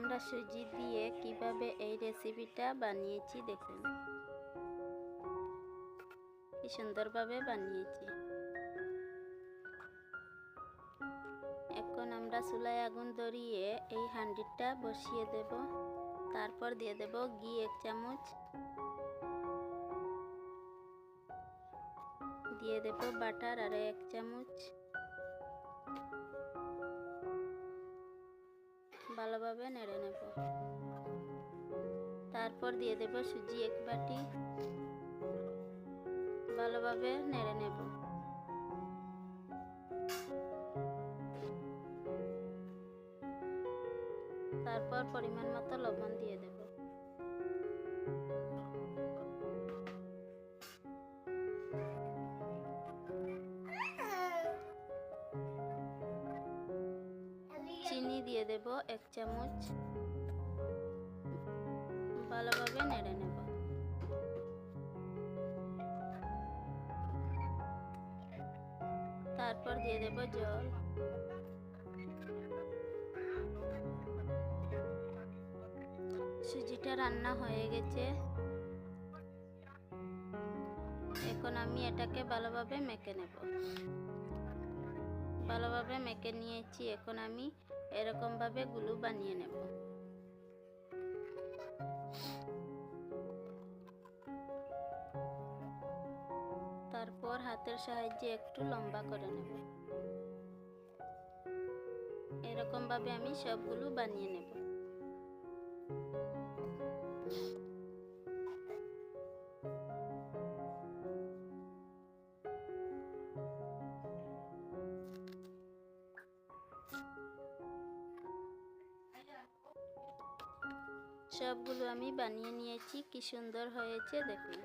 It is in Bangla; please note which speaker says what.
Speaker 1: আমরা সুজি দিয়ে কীভাবে এই রেসিপিটা বানিয়েছি দেখুন। কি সুন্দরভাবে বানিয়েছি। এখন আমরা চুলায় আগুন ধরিয়ে এই হাঁডিটা বসিয়ে দেব। তারপর দিয়ে দেব ঘি এক চামচ। দিয়ে দেব বাটার আর এক চামচ। ভালোভাবে নেড়ে নেব। তারপর দিয়ে দেব সুজি এক বাটি। ভালোভাবে নেড়ে নেব। তারপর পরিমাণ মতো লবণ দিয়ে দেব। দেব, এক চামচ ভালোভাবে নেড়ে নেব। তারপর দিয়ে দেব জল। সুজিটা রান্না হয়ে গেছে। এখন আমি এটাকে ভালোভাবে মেখে নেব। ভালোভাবে মেখে নিয়েছি, এখন আমি এরকমভাবে গুলু বানিয়ে নেব। তারপর হাতের সাহায্যে একটু লম্বা করে নেব। এরকমভাবে আমি সবগুলো বানিয়ে নেব। সবগুলো আমি বানিয়ে নিয়েছি কি সুন্দর হয়েছে দেখুন।